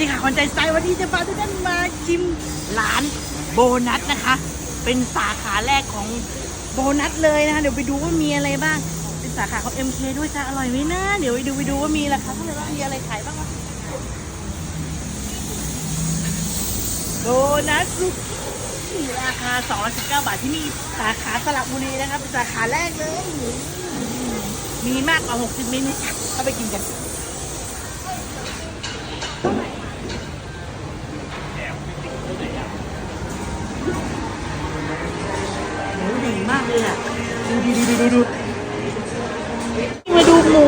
ดีค่ะคนใจสไตล์วันนี้จะพาทุกท่านมาชิมร้านโบนัสนะคะ เป็นสาขาแรกของโบนัสเลยนะคะ เดี๋ยวไปดูว่ามีอะไรบ้าง เป็นสาขาของ MK ด้วยจะอร่อยไหมนะ เดี๋ยวไปดูไปดูว่ามีราคาเท่าไหร่บ้างมีอะไรขายบ้างวะโบนัสลูกที่ราคา219 บาทที่มีสาขาสระบุรีนะครับเป็นสาขาแรกเลย มีมากกว่า 60 เมนูเข้าไปกินกันากเลยอะ ดูดูดูดูดูมาดูหมู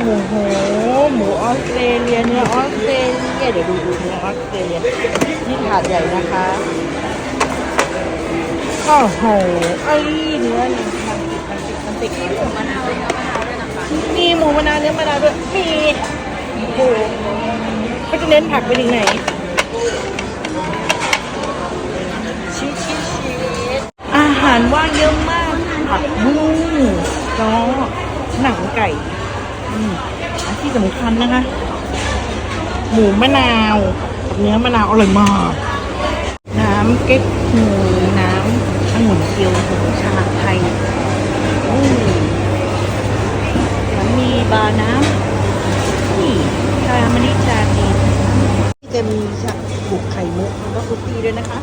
หมูโหหมูออสเตรเลียเนื้อออสเตรเลียเดี๋ยวดูดูเนื้อออสเตรเลียนี่ถาดใหญ่นะคะโอ้โหไอ้เนื้อนี่มันติดมันติดมันติดหมูมะนาวเนื้อมะนาวด้วยนะคะมีหมูมะนาวเนื้อมะนาวด้วยมีโอ้โหเขาจะเน้นผักไปถึงไหนาหารว่างเยอะมากผักบุ้งจ้อหนังไก่อืมอันที่สำคัญนะคะ หมูมะนาวกับเนื้อมะนาวอร่อยมาก น้ำเก๊กฮวยน้ำองุ่นเกียวผงชาไทยอืมแล้วมีบาร์น้ำนี่ชามะนิจาดีจะมีชาบุกไข่มุกแล้วก็คุกกี้ด้วยนะคะ